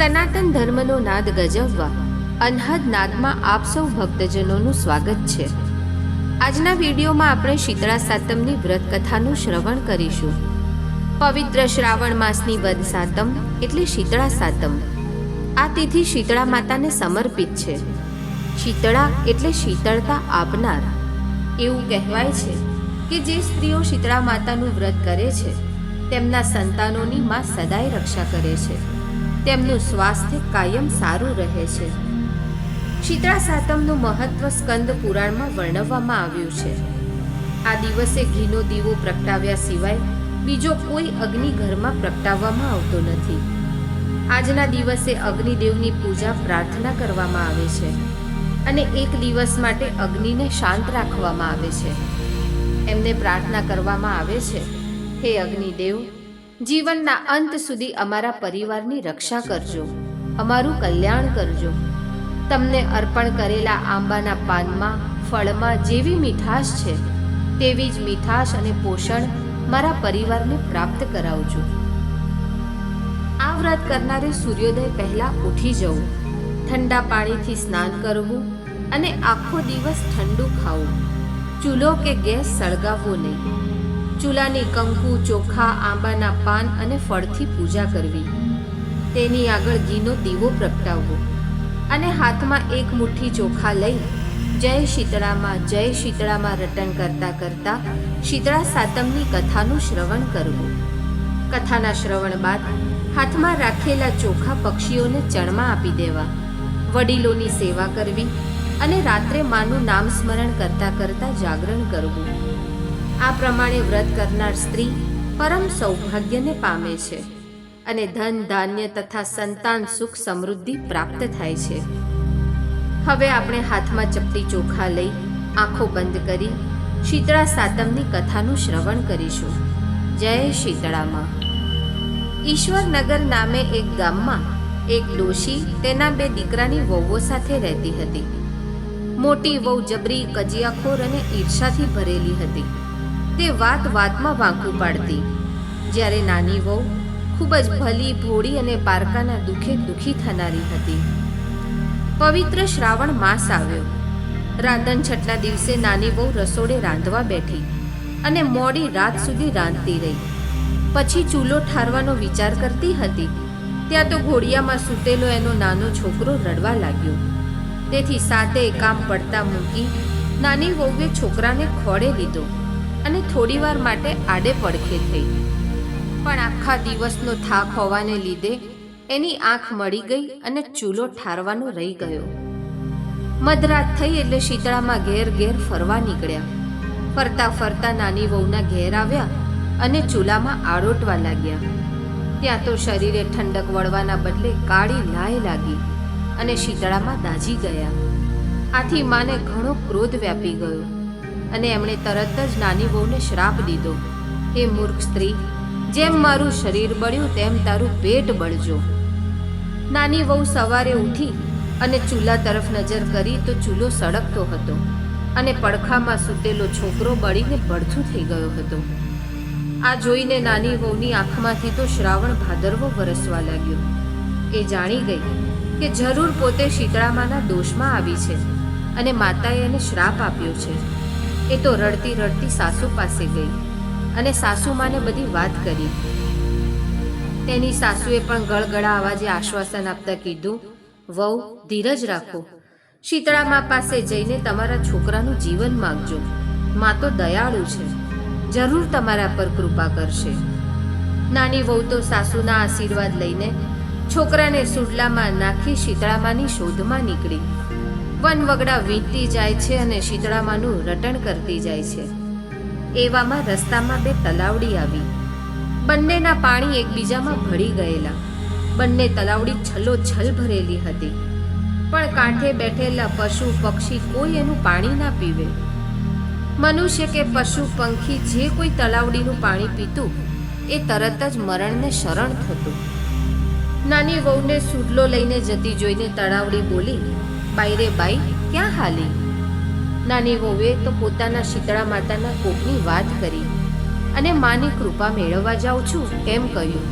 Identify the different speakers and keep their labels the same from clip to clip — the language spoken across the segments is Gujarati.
Speaker 1: સનાતન ધર્મનો નાદ ગજવવા, અનહદ નાદમાં આપ સૌ ભક્તજનોનું સ્વાગત છે. આજના વિડીયોમાં આપણે શીતળા સાતમની વ્રત કથાનું શ્રવણ કરીશું. પવિત્ર શ્રાવણ માસની વદ સાતમ એટલે શીતળા સાતમ. આ તિથિ શીતળા માતાને સમર્પિત છે. શીતળા એટલે શીતળતા આપનાર. એવું કહેવાય છે કે જે સ્ત્રીઓ શીતળા માતાનું વ્રત કરે છે, તેમના સંતાનોની માં સદાય રક્ષા કરે છે. તેમનું સ્વાસ્થ્ય કાયમ સારું રહે છે. શીતળા સાતમનું મહત્વ સ્કંદ પુરાણમાં વર્ણવવામાં આવ્યું છે. આ દિવસે ઘીનો દીવો પ્રગટાવ્યા સિવાય બીજો કોઈ અગ્નિ ઘરમાં પ્રગટાવવામાં આવતો નથી. આજના દિવસે અગ્નિદેવની પૂજા પ્રાર્થના કરવામાં આવે છે અને એક દિવસ માટે અગ્નિને શાંત રાખવામાં આવે છે. એમને પ્રાર્થના કરવામાં આવે છે, હે અગ્નિદેવ જીવનના અંત સુધી અમારા પરિવારની રક્ષા કરજો. અમારું કલ્યાણ કરજો. તમને અર્પણ કરેલા આંબાના પાનમાં, ફળમાં જેવી મીઠાશ છે, તેવી જ મીઠાશ અને પોષણ મારા પરિવારને પ્રાપ્ત કરાવજો. આ વ્રત કરનારે સૂર્યોદય પહેલા ઉઠી જવું, ઠંડા પાણીથી સ્નાન કરવું અને આખો દિવસ ઠંડુ ખાવું. ચૂલો કે ગેસ સળગાવવો નહીં. ચૂલાની કંકુ, ચોખા, આંબાના પાન અને ફળથી પૂજા કરવી. તેની આગળ ઘીનો દીવો પ્રગટાવવો અને હાથમાં એક મુઠ્ઠી ચોખા લઈ જય શીતળામાં જય શીતળામાં રટણ કરતા કરતા શીતળા સાતમની કથાનું શ્રવણ કરવું. કથાના શ્રવણ બાદ હાથમાં રાખેલા ચોખા પક્ષીઓને ચણમાં આપી દેવા, વડીલોની સેવા કરવી અને રાત્રે માનું નામ સ્મરણ કરતા કરતા જાગરણ કરવું. આ પ્રમાણે વ્રત કરનાર સ્ત્રી પરમ સૌભાગ્યને પામે છે અને ધન, ધાન્ય તથા સંતાન, સુખ સમૃદ્ધિ પ્રાપ્ત થાય છે. હવે આપણે હાથમાં ચપટી ચોખા લઈ આંખો બંધ કરી શીતળા સાતમની કથાનું શ્રવણ કરીશું. જય શીતળામાં. ઈશ્વરનગર નામે એક ગામમાં એક ડોશી તેના બે દીકરાની વહુઓ સાથે રહેતી હતી. મોટી વહુ જબરી, કજિયાખોર અને ઈર્ષાથી ભરેલી હતી. તે વાત વાતમાં વાંકું પાડતી. જ્યારે નાની વહુ ખૂબ જ ભલી, ભોળી અને પારકાના દુઃખે દુઃખી થનારી હતી. પવિત્ર શ્રાવણ માસ આવ્યો. રાંધણ છઠના દિવસે નાની વહુ રસોડે રાંધવા બેઠી અને મોડી રાત સુધી રાંધતી રહી. પછી ચૂલો ઠારવાનો વિચાર કરતી હતી. ત્યાં તો ઘોડિયામાં સૂતેલો એનો નાનો છોકરો રડવા લાગ્યો. તેથી સાતે કામ પડતા મૂકી નાની વહુએ છોકરાને ખોળે લીધો. અને થોડીવાર માટે આડે પડખે થઈ. પણ આખા દિવસનો થાક હોવાને લીધે એની આંખ મળી ગઈ અને ચૂલો ઠારવાનો રહી ગયો. મધરાત થઈ એટલે શીતળામાં ઘેર ઘેર ફરવા નીકળ્યા. ફરતા ફરતા નાની વહુના ઘેર આવ્યા અને ચૂલામાં આડોટવા લાગ્યા. ત્યાં તો શરીરે ઠંડક વળવાના બદલે કાળી લાય લાગી અને શીતળામાં દાઝી ગયા. આથી માને ઘણો ક્રોધ વ્યાપી ગયો. અને એમણે તરત જ નાની વહુને શ્રાપ દીધો. હે મૂર્ખ સ્ત્રી, જેમ મારું શરીર બળ્યું તેમ તારું પેટ બળજો. નાની વહુ સવારે ઉઠી અને ચૂલા તરફ નજર કરી તો ચૂલો સળગતો હતો અને પડખામાં સૂતેલો છોકરો બળીને ભડથું થઈ ગયો હતો. આ જોઈને નાની વહુની આંખમાંથી તો શ્રાવણ ભાદરવો વરસવા લાગ્યો. એ જાણી ગઈ કે જરૂર પોતે શીતળામાના દોષમાં આવી છે અને માતાએ એને શ્રાપ આપ્યો છે. એ તો રડતી રડતી સાસુ પાસે ગઈ અને સાસુમાને બધી વાત કરી. તેની સાસુએ પણ ગળગળા અવાજે આશ્વાસન આપતા કીધું, વહુ, ધીરજ રાખો. શીતળામા પાસે જઈને તમારા છોકરાનું જીવન માગજો. મા તો દયાળુ છે. જરૂર તમારા પર કૃપા કરશે. નાની વહુ તો સાસુના આશીર્વાદ લઈને છોકરાને સુડલામાં નાખી શીતળામાની શોધમાં નીકળી. વનવગડા વીંટતી જાય છે અને શીતળામાનું રટણ કરતી જાય છે. એવામાં રસ્તામાં બે તલાવડી આવી. બંનેના પાણી એકબીજામાં ભળી ગયેલા. બંને તલાવડી છલો છલ ભરેલી હતી. પણ કાંઠે બેઠેલા પશુ પક્ષી કોઈ એનું પાણી ના પીવે. મનુષ્ય કે પશુ પંખી જે કોઈ તલાવડીનું પાણી પીતું, એ તરત જ મરણને શરણ થતું. નાની વહુને સુડલો લઈને જતી જોઈને તળાવડી બોલી બાઈ રે બાઈ ક્યાં હાલી? નાની વહુએ તો પોતાના શીતળા માતાના કોપની વાત કરી અને માની કૃપા મેળવવા જાઉં છું એમ કહ્યું.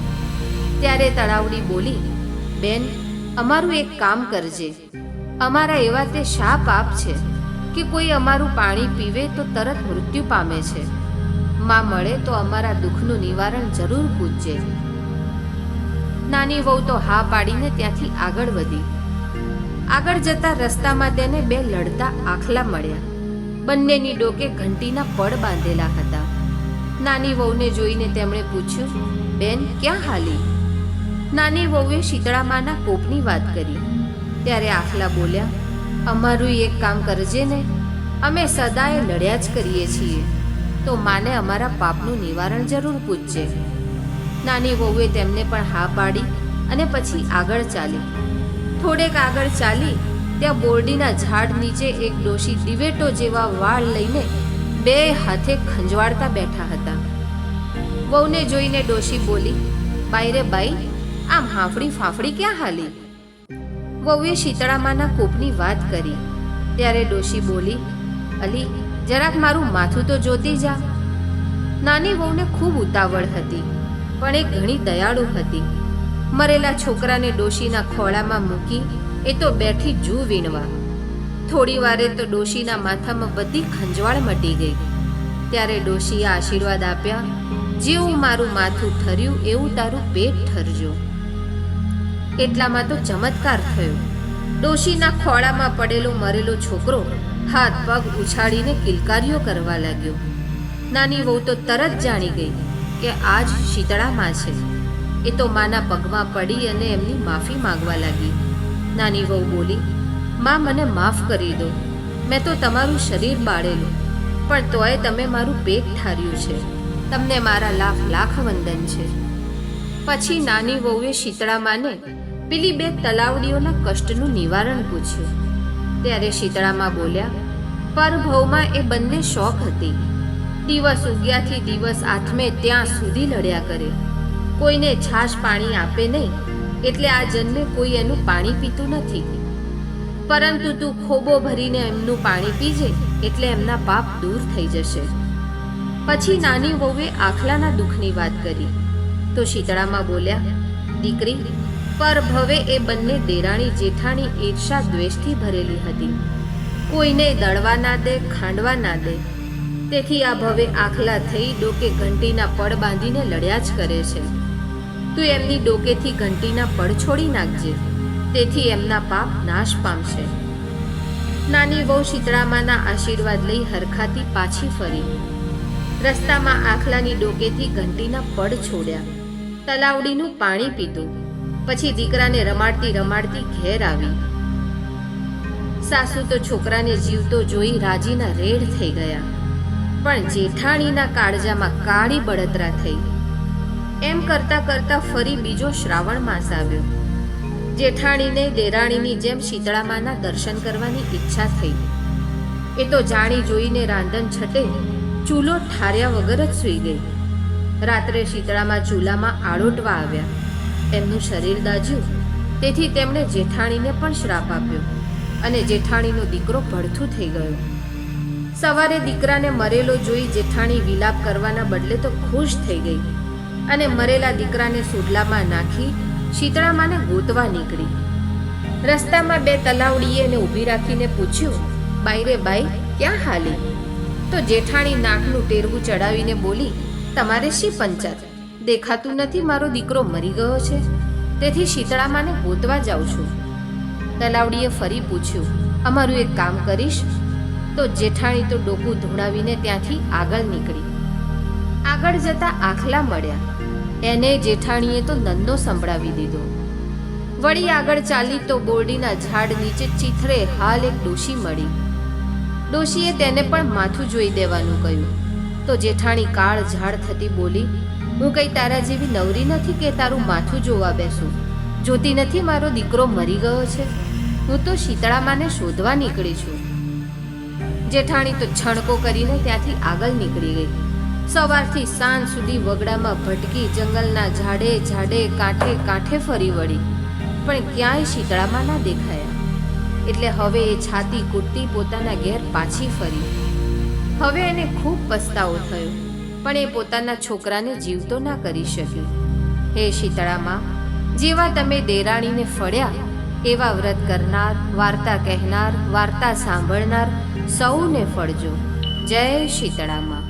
Speaker 1: ત્યારે તળાવડી બોલી, બેન, અમારું એક કામ કરજે. અમારા એવા તે શા પાપ છે કે કોઈ અમારું પાણી પીવે તો તરત મૃત્યુ પામે છે. માં મળે તો અમારા દુઃખનું નિવારણ જરૂર પૂછજે નાની વહુ તો હા પાડીને ત્યાંથી આગળ વધી. આગળ જતા રસ્તામાં તેને બે લડતા આખલા મળ્યા. બંનેની ડોકે ઘંટીના પડ બાંધેલા હતા. નાની વહુને જોઈને તેમણે પૂછ્યું, બેન, ક્યાં હાલી? નાની વહુએ શીતળામાના કોપની વાત કરી. ત્યારે આખલા બોલ્યા, અમારું એક કામ કરજે ને. અમે સદાય લડ્યા જ કરીએ છીએ. તો માને અમારા પાપનું નિવારણ જરૂર પૂછજે. નાની વહુએ તેમને પણ હા પાડી અને પછી આગળ ચાલી. થોડેક આગળ ચાલી, ત્યાં બોરડીના ઝાડ નીચે એક ડોશી દિવેટો જેવા વાળ લઈને બે હાથે ખંજવાળતા બેઠા હતા. વહુને જોઈને ડોશી બોલી બાઈ રે બાઈ, આમ હાંફળી ફાંફડી ક્યાં હાલી? વહુએ શીતળામાના કોપની વાત કરી. ત્યારે ડોશી બોલી, અલી, જરાક મારું માથું તો જોતી જા. નાની વહુને ખૂબ ઉતાવળ હતી, પણ એ ઘણી દયાળુ હતી. મરેલા છોકરાને ડોશીના ખોળામાં મૂકી એ તો બેઠી જૂ વીણવા. થોડી વારે તો ડોશીના માથામાં બધી ખંજવાળ મટી ગઈ. ત્યારે ડોશીએ આશીર્વાદ આપ્યા, જેવું મારું માથું ઠર્યું, એવું તારું પેટ ઠરજો. એટલામાં તો ચમત્કાર થયો. ડોશીના ખોળામાં પડેલો મરેલો છોકરો હાથ પગ ઉછાળીને કિલકારીઓ કરવા લાગ્યો. નાની વહુ તો તરત જાણી ગઈ કે આજ શીતળામાં છે. એ તો માના પગમાં પડી અને એમની માફી માંગવા લાગી. નાની વહુ બોલી, માં, મને માફ કરી દો. મેં તો તમારું શરીર બાળેલું પણ તોય તમે મારું પેટ ઠાર્યું છે. તમને મારા લાખ લાખ વંદન છે. પછી નાની વહુએ શીતળામાને પેલી બે તલાવડીઓના કષ્ટનું નિવારણ પૂછ્યું. ત્યારે શીતળામાં બોલ્યા, પરભવમાં એ બંને શોખ હતી. દિવસ ઉગ્યાથી દિવસ આથમે ત્યાં સુધી લડ્યા કરે. કોઈને છાશ પાણી આપે નહીં, એટલે આ જન્મે કોઈ એનું પાણી પીતું નથી. પરંતુ તું ખોબો ભરીને એમનું પાણી પીજે, એટલે એમના પાપ દૂર થઈ જશે. પછી નાની વહુએ આખલાના દુઃખની વાત કરી. તો શીતળામાં બોલ્યા, દીકરી, પર ભવે એ બંને દેરાણી જેઠાણી ઈર્ષા દ્વેષથી ભરેલી હતી. કોઈને દળવા ના દે, ખાંડવા ના દે. તેથી આ ભવે આખલા થઈ ડોકે ઘંટીના પડ બાંધીને લડ્યા જ કરે છે. તું એમની ડોકેથી ઘંટીના પડ છોડી નાખજે. તેથી એમના પાપ નાશ પામશે. નાની વહુ શીતળામાના આશીર્વાદ લઈ હરખાતી પાછી ફરી. રસ્તામાં આખલાની ડોકેથી ઘંટીના પડ છોડ્યા. તલાવડીનું પાણી પીધું. પછી દીકરાને રમાડતી રમાડતી ઘેર આવી. સાસુ તો છોકરાને જીવતો જોઈ રાજીના રેડ થઈ ગયા. પણ જેઠાણીના કાળજામાં કાળી બળતરા થઈ. એમ કરતા કરતા ફરી બીજો શ્રાવણ માસ આવ્યો. જેઠાણીને દેરાણીની જેમ શીતળામાના દર્શન કરવાની ઈચ્છા થઈ. એ તો જાણી જોઈને રાંધણ છટે ચૂલો ઠાર્યા વગર જ સૂઈ ગઈ. રાત્રે શીતળામાં ચૂલામાં આળોટવા આવ્યા. એમનું શરીર દાજ્યું. તેથી તેમણે જેઠાણીને પણ શ્રાપ આપ્યો અને જેઠાણીનો દીકરો ભડથું થઈ ગયો. સવારે દીકરાને મરેલો જોઈ જેઠાણી વિલાપ કરવાના બદલે તો ખુશ થઈ ગઈ. અને મરેલા દીકરાને સુડલામાં નાખી શીતળામાને ગોતવા નીકળી. રસ્તામાં બે તલાવડીએને ઊભી રાખીને પૂછ્યું બાઈ બાઈ, ક્યાં હાલી? તો જેઠાણી નાકનું ટેરવું ચડાવીને બોલી, તમારે શી પંચાત દેખાતું નથી મારો દીકરો મરી ગયો છે. તેથી શીતળામાને ગોતવા જાઉં છું. તલાવડીએ ફરી પૂછ્યું, અમારું એક કામ કરીશ? તો જેઠાણી તો ડોકું ધોળાવીને ત્યાંથી આગળ નીકળી. આગળ જતા આખલા મળ્યા. એને જેઠાણીએ તો નંદો સંભળાવી દીધો. વળી આગળ ચાલી તો બોરડીના ઝાડ નીચે ચીથરે હાલ એક ડોશી મળી. ડોશીએ તેને પણ માથું જોઈ દેવાનું કહ્યું. તો જેઠાણી કાળ ઝાડ થતી બોલી, હું કઈ તારા જેવી નવરી નથી કે તારું માથું જોવા બેસું? જોતી નથી મારો દીકરો મરી ગયો છે? હું તો શીતળામાને શોધવા નીકળી છું. જેઠાણી તો છણકો કરીને ત્યાંથી આગળ નીકળી ગઈ. સવારથી સાંજ સુધી વગડામાં ભટકી જંગલના ઝાડે ઝાડે કાંઠે કાંઠે ફરી વળી. પણ ક્યાંય શીતળામાં ના દેખાયા. એટલે હવે એ છાતી કૂટતી પોતાના ઘેર પાછી ફરી. હવે એને ખૂબ પસ્તાવો થયો, પણ એ પોતાના છોકરાને જીવતો ના કરી શક્યો. હે શીતળામાં, જેવા તમે દેરાણીને ફળ્યા, એવા વ્રત કરનાર, વાર્તા કહેનાર, વાર્તા સાંભળનાર સૌને ફળજો. જય શીતળામાં.